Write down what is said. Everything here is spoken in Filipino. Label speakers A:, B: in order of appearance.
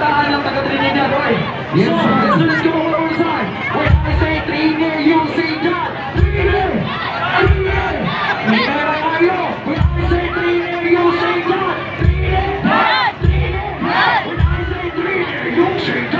A: kabataan ng taga Trinidad, oy. Yes, so, yes. so let's go all over the time. When I say Trini, you say God. Trini! Trini! Nagkara kayo. When I say Trini, you say God. Trini! Trini! When I say Trini, you say God.